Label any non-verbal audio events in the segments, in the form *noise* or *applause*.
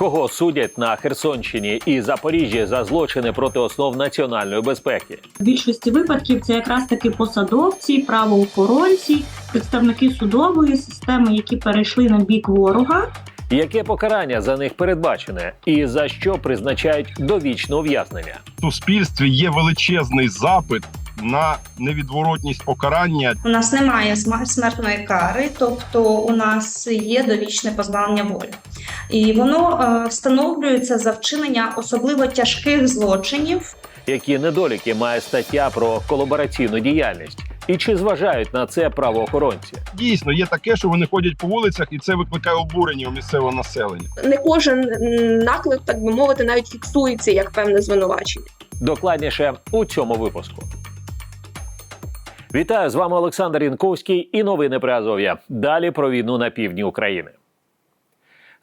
Кого судять на Херсонщині і Запоріжжі за злочини проти основ національної безпеки? В більшості випадків це якраз таки посадовці, правоохоронці, представники судової системи, які перейшли на бік ворога. Яке покарання за них передбачене, і за що призначають довічне ув'язнення? В суспільстві є величезний запит на невідворотність покарання. У нас немає сма- смертної кари, тобто у нас є довічне позбавлення волі. І воно е, встановлюється за вчинення особливо тяжких злочинів, Які недоліки має стаття про колабораційну діяльність? І чи зважають на це правоохоронці? Дійсно, є таке, що вони ходять по вулицях, і це викликає обурення у місцевого населення. не кожен наклик, так би мовити, навіть фіксується як певне звинувачення. Докладніше у цьому випуску. Вітаю з вами Олександр Янковський і новини Азов'я. Далі про війну на півдні України.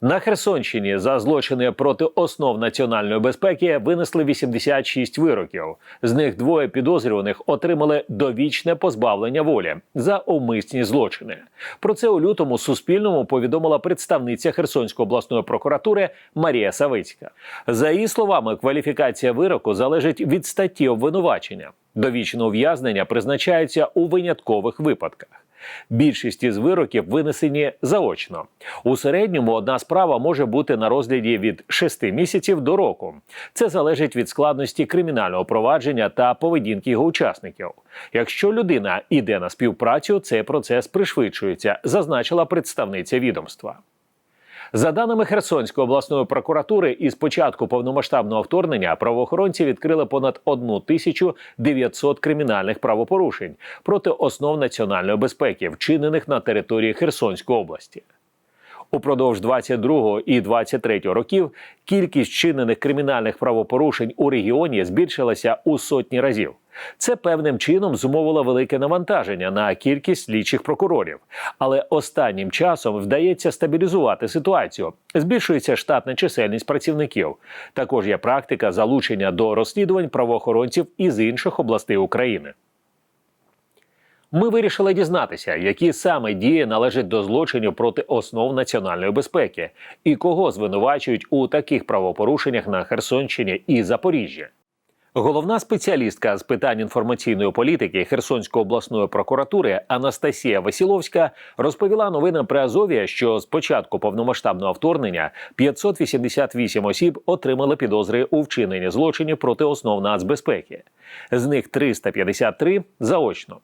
На Херсонщині за злочини проти основ національної безпеки винесли 86 вироків. З них двоє підозрюваних отримали довічне позбавлення волі за умисні злочини. Про це у лютому Суспільному повідомила представниця Херсонської обласної прокуратури Марія Савицька. За її словами, кваліфікація вироку залежить від статті обвинувачення. Довічне ув'язнення призначається у виняткових випадках. Більшість із вироків винесені заочно. У середньому одна справа може бути на розгляді від 6 місяців до року. Це залежить від складності кримінального провадження та поведінки його учасників. Якщо людина іде на співпрацю, цей процес пришвидшується, зазначила представниця відомства. За даними Херсонської обласної прокуратури, із початку повномасштабного вторгнення правоохоронці відкрили понад 1900 кримінальних правопорушень проти основ національної безпеки, вчинених на території Херсонської області. Упродовж 22 і 23 років кількість вчинених кримінальних правопорушень у регіоні збільшилася у сотні разів. Це певним чином зумовило велике навантаження на кількість слідчих прокурорів. Але останнім часом вдається стабілізувати ситуацію. Збільшується штатна чисельність працівників. Також є практика залучення до розслідувань правоохоронців із інших областей України. Ми вирішили дізнатися, які саме дії належать до злочинів проти основ національної безпеки і кого звинувачують у таких правопорушеннях на Херсонщині і Запоріжжі. Головна спеціалістка з питань інформаційної політики Херсонської обласної прокуратури Анастасія Васіловська розповіла новинам при Азов'я, що з початку повномасштабного вторгнення 588 осіб отримали підозри у вчиненні злочинів проти основ нацбезпеки. З них 353 – заочно.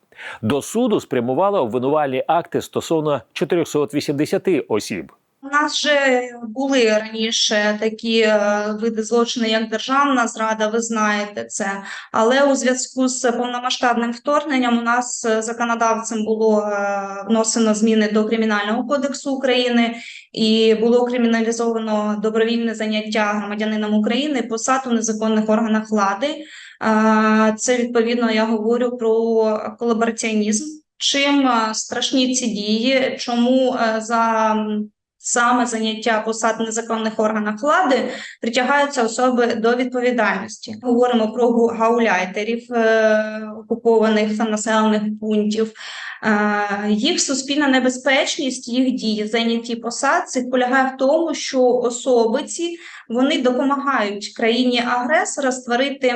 До суду спрямували обвинувальні акти стосовно 480 осіб. У нас вже були раніше такі е, види злочину, як державна зрада, ви знаєте це. Але у зв'язку з повномасштабним вторгненням у нас е, законодавцем було е, вносено зміни до Кримінального кодексу України і було криміналізовано добровільне заняття громадянином України посад у незаконних органах влади. Це відповідно я говорю про колабораціонізм. Чим страшні ці дії? Чому за саме заняття посад в незаконних органах влади притягаються особи до відповідальності? Говоримо про гауляйтерів е, окупованих та населених пунктів. Е, Їх суспільна небезпечність, їх дії, зайняті посадці полягає в тому, що особи ці вони допомагають країні агресора створити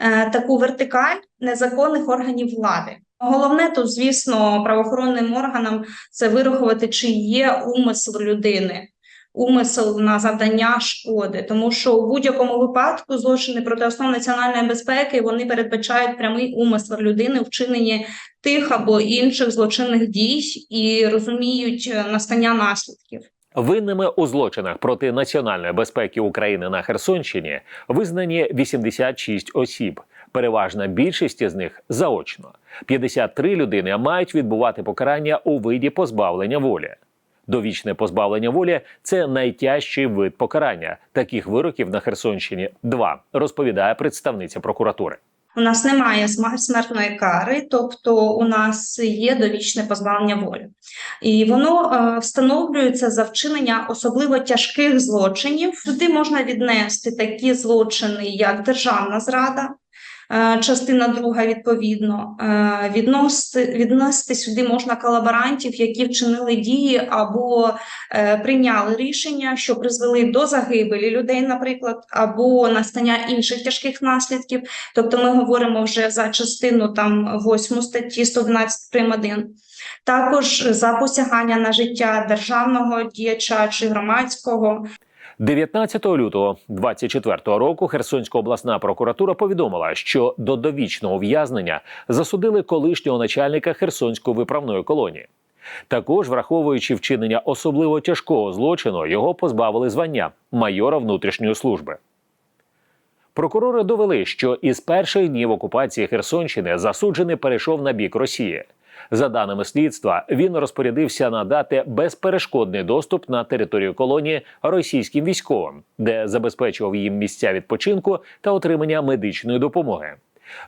е, таку вертикаль незаконних органів влади. Головне тут, звісно, правоохоронним органам це вирахувати, чи є умисел людини, умисел на завдання шкоди, тому що у будь-якому випадку злочини проти основ національної безпеки вони передбачають прямий умисел людини у вчиненні тих або інших злочинних дій і розуміють е, настання наслідків. Винними у злочинах проти національної безпеки України на Херсонщині визнані 86 осіб. Переважна більшість із них заочно. 53 людини мають відбувати покарання у виді позбавлення волі. Довічне позбавлення волі це найтяжчий вид покарання. Таких вироків на Херсонщині два, розповідає представниця прокуратури. У нас немає смертної кари, тобто у нас є довічне позбавлення волі, і воно е, встановлюється за вчинення особливо тяжких злочинів. Туди можна віднести такі злочини, як державна зрада, частина друга відповідно. Е, Відносити, сюди можна колаборантів, які вчинили дії або е, прийняли рішення, що призвели до загибелі людей, наприклад, або настання інших тяжких наслідків. Тобто ми говоримо вже за частину там 8 статті 112 прим. 1. Також за посягання на життя державного діяча чи громадського, 19 лютого 24 року Херсонська обласна прокуратура повідомила, що до довічного ув'язнення засудили колишнього начальника Херсонської виправної колонії. Також, враховуючи вчинення особливо тяжкого злочину, його позбавили звання майора внутрішньої служби. Прокурори довели, що із перших днів окупації Херсонщини засуджений перейшов на бік Росії. За даними слідства, він розпорядився надати безперешкодний доступ на територію колонії російським військовим, де забезпечував їм місця відпочинку та отримання медичної допомоги.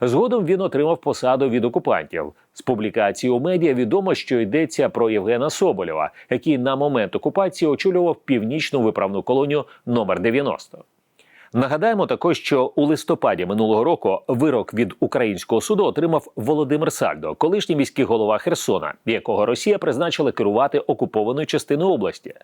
Згодом він отримав посаду від окупантів. З публікації у медіа відомо, що йдеться про Євгена Соболєва, який на момент окупації очолював північну виправну колонію номер 90. Нагадаємо також, що у листопаді минулого року вирок від українського суду отримав Володимир Сальдо, колишній міський голова Херсона, якого Росія призначила керувати окупованою частиною області.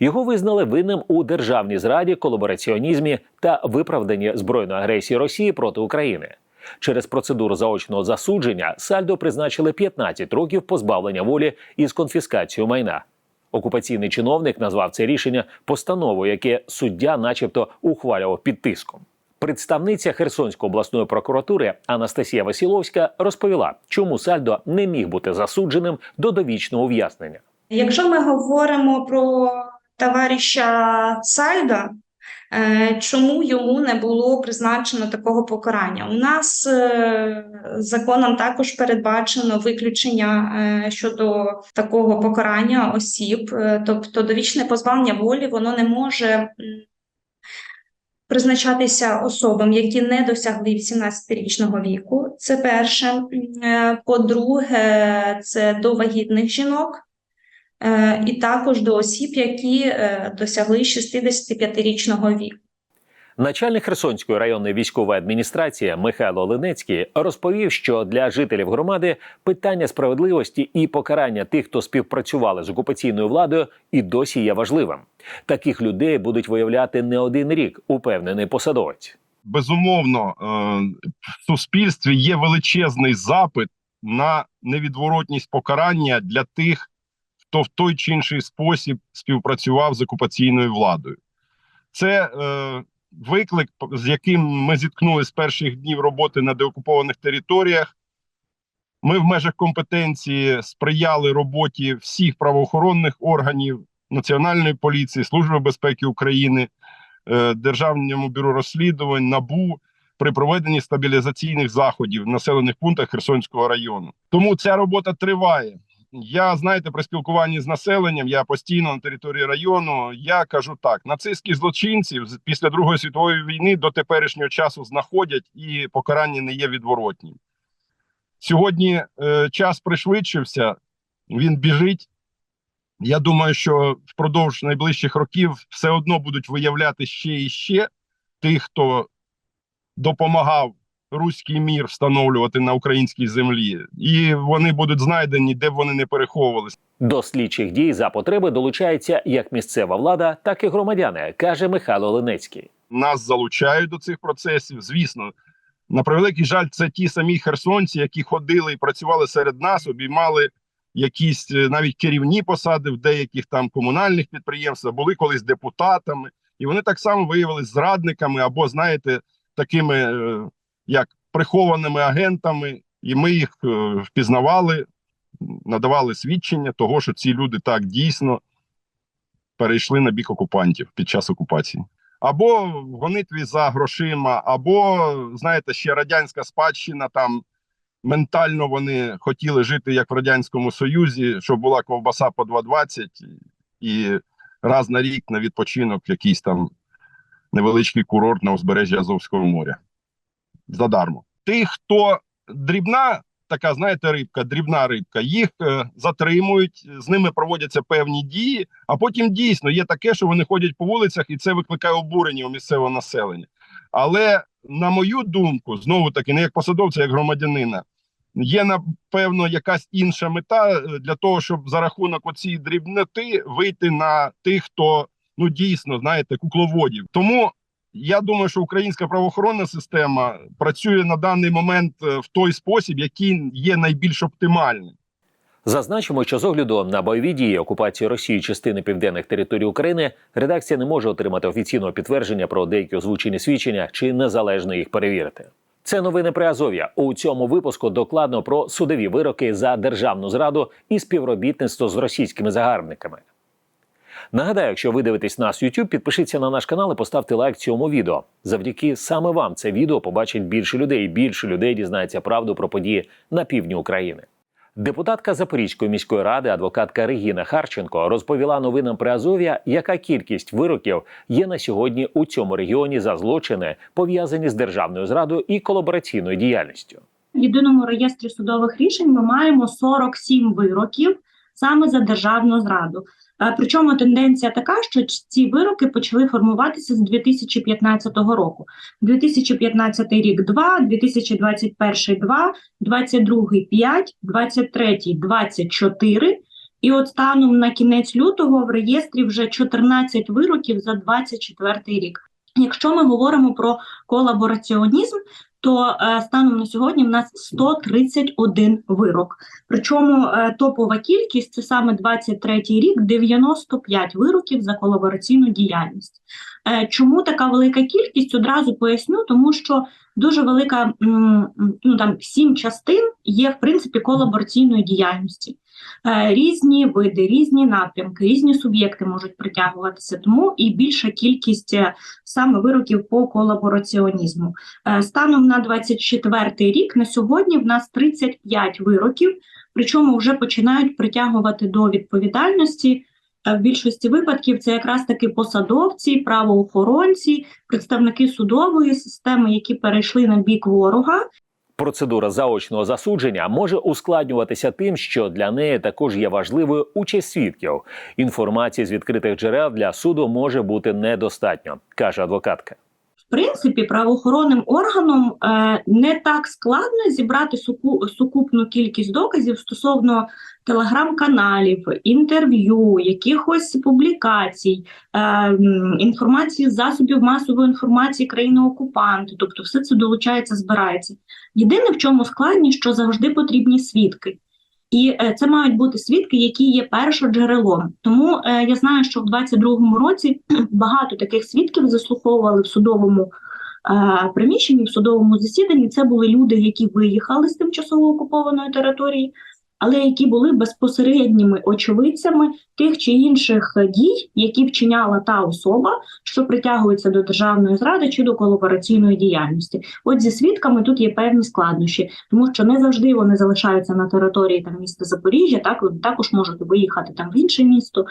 Його визнали винним у державній зраді, колабораціонізмі та виправданні збройної агресії Росії проти України. Через процедуру заочного засудження Сальдо призначили 15 років позбавлення волі із конфіскацією майна. Окупаційний чиновник назвав це рішення постановою, яке суддя, начебто, ухвалював під тиском. Представниця Херсонської обласної прокуратури Анастасія Васіловська розповіла, чому Сальдо не міг бути засудженим до довічного ув'язнення. Якщо ми говоримо про товариша Сальда, е, чому йому не було призначено такого покарання? У нас е, законом також передбачено виключення е, щодо такого покарання осіб, Е, тобто довічне позбавлення волі воно не може призначатися особам, які не досягли 18-річного віку. Це перше. Е, По-друге, це до вагітних жінок. Е, і також до осіб, які е, досягли 65-річного віку. Начальник Херсонської районної військової адміністрації Михайло Ленецький розповів, що для жителів громади питання справедливості і покарання тих, хто співпрацювали з окупаційною владою, і досі є важливим. Таких людей будуть виявляти не один рік, упевнений посадовець. безумовно, е, в суспільстві є величезний запит на невідворотність покарання для тих, хто в той чи інший спосіб співпрацював з окупаційною владою. Це е, виклик, з яким ми зіткнулися з перших днів роботи на деокупованих територіях. Ми в межах компетенції сприяли роботі всіх правоохоронних органів Національної поліції, Служби безпеки України, е, Державному бюро розслідувань, НАБУ при проведенні стабілізаційних заходів в населених пунктах Херсонського району. Тому ця робота триває. Я знаєте, при спілкуванні з населенням, я постійно на території району. Я кажу так: нацистських злочинців після Другої світової війни до теперішнього часу знаходять і покарання не є відворотнім. Сьогодні е, час пришвидшився, він біжить. Я думаю, що впродовж найближчих років все одно будуть виявляти ще і ще тих, хто допомагав руський мір встановлювати на українській землі, і вони будуть знайдені, де б вони не переховувалися. До слідчих дій за потреби долучається як місцева влада, так і громадяни, каже Михайло Ленецький. Нас залучають до цих процесів. Звісно, на превеликий жаль, це ті самі херсонці, які ходили і працювали серед нас, обіймали якісь е, навіть керівні посади в деяких там комунальних підприємствах, були колись депутатами, і вони так само виявилися зрадниками або, знаєте, такими е, як прихованими агентами, і ми їх е, впізнавали, надавали свідчення того, що ці люди так дійсно перейшли на бік окупантів під час окупації. Або в гонитві за грошима, або, знаєте, ще радянська спадщина там ментально вони хотіли жити як в Радянському Союзі, щоб була ковбаса по 2,20 і раз на рік на відпочинок якийсь там невеличкий курорт на узбережжі Азовського моря. Задармо. Тих, хто дрібна, така, знаєте, рибка, дрібна рибка, їх е, затримують, з ними проводяться певні дії, а потім дійсно є таке, що вони ходять по вулицях, і це викликає обурення у місцевого населення. Але на мою думку, знову таки, не як посадовця, як громадянина, є напевно якась інша мета е, для того, щоб за рахунок оцієї дрібноти вийти на тих, хто ну дійсно знаєте, кукловодів. Тому я думаю, що українська правоохоронна система працює на даний момент е, в той спосіб, який є найбільш оптимальним. Зазначимо, що з огляду на бойові дії окупації Росії частини південних територій України редакція не може отримати офіційного підтвердження про деякі озвучені свідчення чи незалежно їх перевірити. Це новини при Азов'я. У цьому випуску докладно про судові вироки за державну зраду і співробітництво з російськими загарбниками. Нагадаю, якщо ви дивитесь нас YouTube, підпишіться на наш канал і поставте лайк цьому відео. Завдяки саме вам це відео побачить більше людей, і більше людей дізнається правду про події на півдні України. Депутатка Запорізької міської ради, адвокатка Регіна Харченко, розповіла новинам при Азов'я, яка кількість вироків є на сьогодні у цьому регіоні за злочини, пов'язані з державною зрадою і колабораційною діяльністю. В єдиному реєстрі судових рішень ми маємо 47 вироків саме за державну зраду. Е, Причому тенденція така, що ці вироки почали формуватися з 2015 року. 2015 рік 2, 2021 2, 22 5, 23 24. І от станом на кінець лютого в реєстрі вже 14 вироків за 24 рік. Якщо ми говоримо про колабораціонізм, то е, станом на сьогодні в нас 131 вирок. Причому е, топова кількість це саме 23-й рік, 95 вироків за колабораційну діяльність. Е, чому така велика кількість? Одразу поясню, тому що дуже велика ну там сім частин є в принципі колабораційної діяльності. Е, Різні види, різні напрямки, різні суб'єкти можуть притягуватися, тому і більша кількість е, саме вироків по колабораціонізму. Е, Станом на 24 рік на сьогодні в нас 35 вироків, причому вже починають притягувати до відповідальності. В більшості випадків це якраз таки посадовці, правоохоронці, представники судової системи, які перейшли на бік ворога, Процедура заочного засудження може ускладнюватися тим, що для неї також є важливою участь свідків. Інформації з відкритих джерел для суду може бути недостатньо, каже адвокатка. Принципі, правоохоронним органам е, не так складно зібрати суку, сукупну кількість доказів стосовно телеграм-каналів, інтерв'ю, якихось публікацій, е, інформації з засобів масової інформації країни-окупанти. Тобто, все це долучається, збирається. Єдине, в чому складність, що завжди потрібні свідки. І е, це мають бути свідки, які є першоджерелом. Тому е, я знаю, що в 22-му році *clears throat* багато таких свідків заслуховували в судовому е, приміщенні, в судовому засіданні. Це були люди, які виїхали з тимчасово окупованої території, але які були безпосередніми очевидцями тих чи інших дій, які вчиняла та особа, що притягується до державної зради чи до колабораційної діяльності. От зі свідками тут є певні складнощі, тому що не завжди вони залишаються на території там міста Запоріжжя, так також можуть виїхати там в інше місто.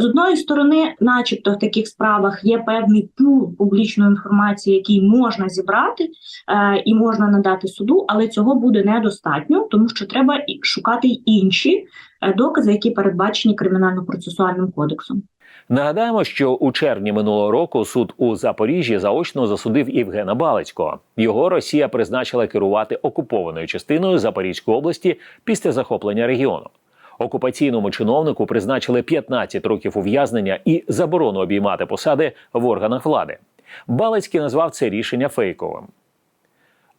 З одної сторони, начебто, в таких справах є певний пул публічної інформації, який можна зібрати е, і можна надати суду, але цього буде недостатньо, тому що треба шукати й інші е, докази, які передбачені кримінально-процесуальним кодексом. Нагадаємо, що у червні минулого року суд у Запоріжжі заочно засудив Євгена Балицького. Його Росія призначила керувати окупованою частиною Запорізької області після захоплення регіону. Окупаційному чиновнику призначили 15 років ув'язнення і заборону обіймати посади в органах влади. Балицький назвав це рішення фейковим.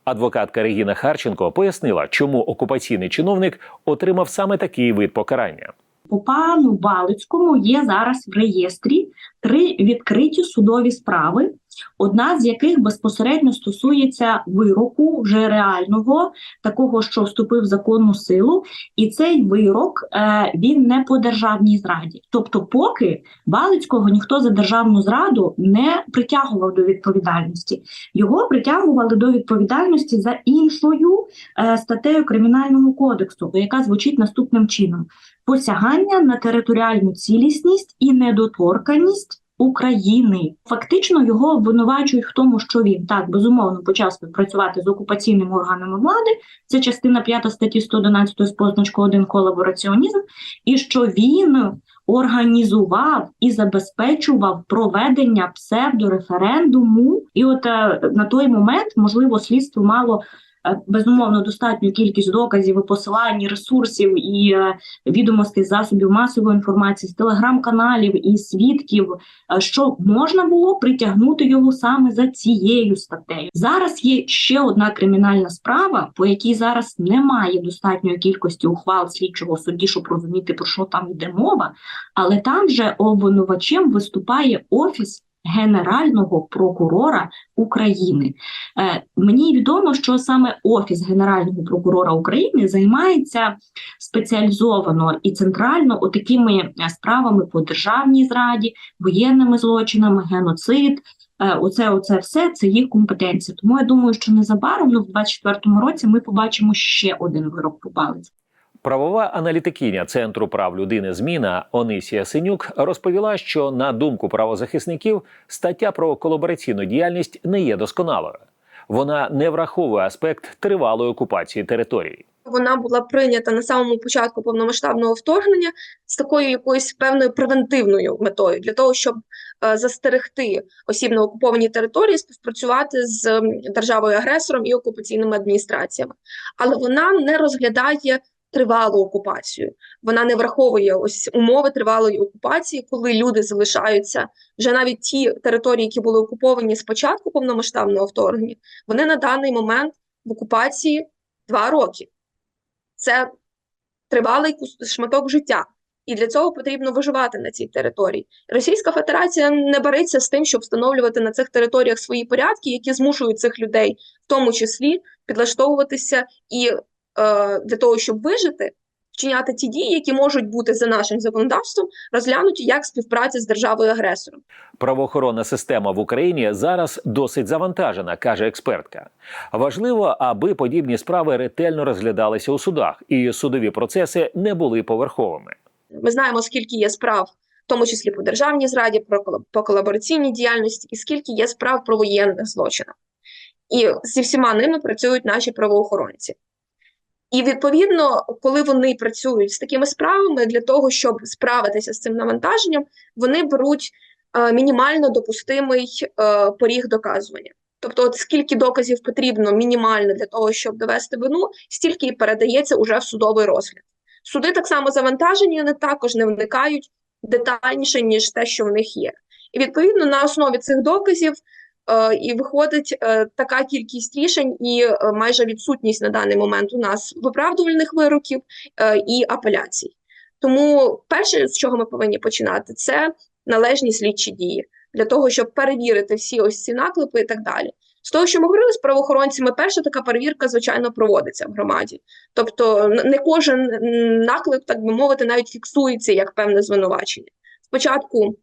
Адвокатка Регіна Харченко пояснила, чому окупаційний чиновник отримав саме такий вид покарання. По пану Балицькому є зараз в реєстрі три відкриті судові справи, одна з яких безпосередньо стосується вироку вже реального, такого, що вступив в законну силу, і цей вирок е, він не по державній зраді. Тобто, поки Балицького ніхто за державну зраду не притягував до відповідальності, його притягували до відповідальності за іншою е, статтею кримінального кодексу, яка звучить наступним чином. Посягання на територіальну цілісність і недоторканість України. Фактично його обвинувачують в тому, що він так безумовно почав співпрацювати з окупаційними органами влади. Це частина 5 статті 111 з позначкою 1 колабораціонізм, і що він організував і забезпечував проведення псевдореферендуму. І от е, на той момент, можливо, слідство мало безумовно достатню кількість доказів і посилань, ресурсів і е, відомостей засобів масової інформації, з телеграм-каналів і свідків, е, що можна було притягнути його саме за цією статтею. Зараз є ще одна кримінальна справа, по якій зараз немає достатньої кількості ухвал слідчого судді, щоб розуміти про що там йде мова. Але там вже обвинувачем виступає офіс Генерального прокурора України. Е, мені відомо, що саме офіс Генерального прокурора України займається спеціалізовано і центрально отакими е, справами по державній зраді, воєнними злочинами, геноцид. Е, Оце, оце все це їх компетенція. Тому я думаю, що незабаром, ну в 24-му році, ми побачимо ще один вирок по палець. Правова аналітикиня Центру прав людини Зміна Онисія Синюк розповіла, що на думку правозахисників стаття про колабораційну діяльність не є досконалою. Вона не враховує аспект тривалої окупації території. Вона була прийнята на самому початку повномасштабного вторгнення з такою якоюсь певною превентивною метою для того, щоб е, застерегти осіб на окупованій території співпрацювати з державою-агресором і окупаційними адміністраціями. Але вона не розглядає тривалу окупацію. Вона не враховує ось умови тривалої окупації, коли люди залишаються вже навіть ті території, які були окуповані з початку повномасштабного вторгнення, вони на даний момент в окупації два роки. Це тривалий шматок життя. І для цього потрібно виживати на цій території. Російська Федерація не береться з тим, щоб встановлювати на цих територіях свої порядки, які змушують цих людей, в тому числі, підлаштовуватися і для того, щоб вижити, вчиняти ті дії, які можуть бути за нашим законодавством, розглянуті як співпраця з державою-агресором. Правоохоронна система в Україні зараз досить завантажена, каже експертка. Важливо, аби подібні справи ретельно розглядалися у судах, і судові процеси не були поверховими. Ми знаємо, скільки є справ, в тому числі по державній зраді, про по колабораційній діяльності, і скільки є справ про воєнних злочинах. І зі всіма ними працюють наші правоохоронці. І відповідно, коли вони працюють з такими справами, для того, щоб справитися з цим навантаженням, вони беруть е, мінімально допустимий е, поріг доказування. Тобто, от скільки доказів потрібно мінімально для того, щоб довести вину, стільки і передається уже в судовий розгляд. Суди так само завантажені, вони також не вникають детальніше, ніж те, що в них є. І відповідно на основі цих доказів і виходить е, така кількість рішень і е, майже відсутність на даний момент у нас виправдувальних вироків е, і апеляцій. Тому перше, з чого ми повинні починати, це належні слідчі дії для того, щоб перевірити всі ось ці наклепи і так далі. З того, що ми говорили з правоохоронцями, перша така перевірка, звичайно, проводиться в громаді. Тобто не кожен наклеп, так би мовити, навіть фіксується як певне звинувачення. Спочатку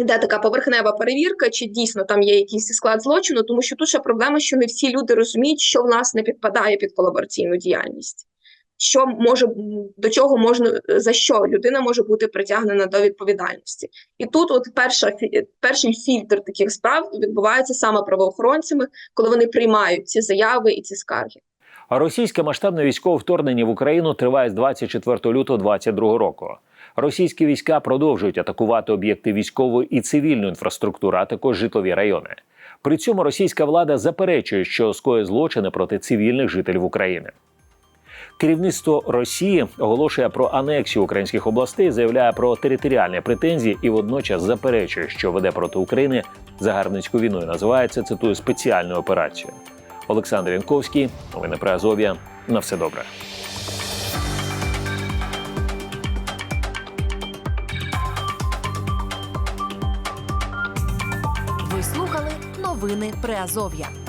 йде така поверхнева перевірка, чи дійсно там є якийсь склад злочину, тому що тут ще проблема, що не всі люди розуміють, що власне підпадає під колабораційну діяльність. Що може до чого можна за що людина може бути притягнена до відповідальності, і тут, от перша перший фільтр таких справ відбувається саме правоохоронцями, коли вони приймають ці заяви і ці скарги. А Російське масштабне військове вторгнення в Україну триває з 24 лютого 2022 року. Російські війська продовжують атакувати об'єкти військової і цивільної інфраструктури, а також житлові райони. При цьому російська влада заперечує, що скоє злочини проти цивільних жителів України. Керівництво Росії оголошує про анексію українських областей, заявляє про територіальні претензії і водночас заперечує, що веде проти України загарбницьку війну. Називається цитую спеціальну операцію. Олександр Янковський, новини про Азов'я. На все добре. Новини Приазов'я.